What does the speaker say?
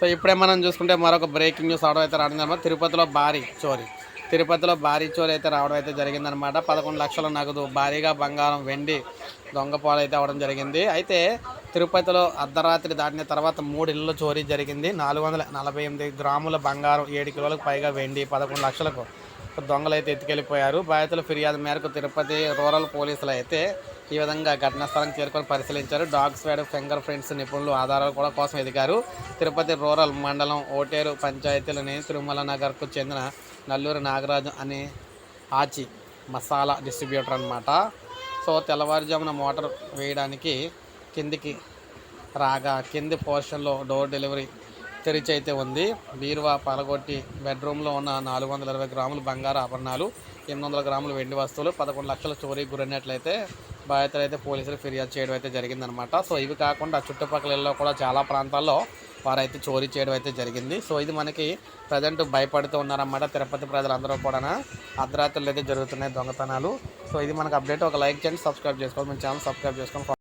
So ఇప్పుడే మనం చూసుకుంటే మరొక బ్రేకింగ్ న్యూస్ అవడం అయితే రావడం అనమాట తిరుపతిలో భారీ చోరీ. తిరుపతిలో భారీ చోరీ అయితే రావడం అయితే జరిగిందనమాట పదకొండు లక్షల నగదు భారీగా బంగారం వెండి దొంగపాలు అయితే అవడం జరిగింది. అయితే తిరుపతిలో అర్ధరాత్రి దాటిన తర్వాత మూడు ఇళ్ళు చోరీ జరిగింది. నాలుగు వందల నలభై ఎనిమిది గ్రాముల బంగారం ఏడు కిలోలకు పైగా వెండి పదకొండు లక్షలకు దొంగలు అయితే ఎత్తుకెళ్ళిపోయారు. బాధితుల ఫిర్యాదు మేరకు తిరుపతి రూరల్ పోలీసులు అయితే ఈ విధంగా ఘటనా స్థలం చేరుకొని పరిశీలించారు. డాగ్స్ వేడ్ ఫింగర్ ప్రింట్స్ నిపుణులు ఆధారాలు కూడా కోసం ఎదిగారు. తిరుపతి రూరల్ మండలం ఓటేరు పంచాయతీలోని తిరుమల నగర్కు చెందిన నల్లూరు నాగరాజు అనే ఆచి మసాలా డిస్ట్రిబ్యూటర్ అనమాట సో తెల్లవారుజామున మోటార్ వేయడానికి కిందికి రాగా కింది పోర్షన్లో డోర్ డెలివరీ తెరిచి అయితే ఉంది. బీరువా పాలగొట్టి బెడ్రూమ్లో ఉన్న నాలుగు వందల ఇరవై గ్రాములు బంగారు ఆభరణాలు ఎనిమిది వందల గ్రాములు వెండి వస్తువులు పదకొండు లక్షల చోరీ గురైనట్లయితే బాధితులు అయితే పోలీసులు ఫిర్యాదు చేయడం అయితే జరిగిందనమాట సో ఇవి కాకుండా చుట్టుపక్కల ఇళ్ళలో కూడా చాలా ప్రాంతాల్లో వారైతే చోరీ చేయడం అయితే జరిగింది. సో ఇది మనకి ప్రజెంట్ భయపడుతూ ఉన్నారన్నమాట. తిరుపతి ప్రజలందరూ కూడా అర్ధరాత్రులు అయితే జరుగుతున్నాయి దొంగతనాలు. సో ఇది మనకు అప్డేట్. ఒక లైక్ చేయండి సబ్స్క్రైబ్ చేసుకోండి మన ఛానల్ సబ్స్క్రైబ్ చేసుకోండి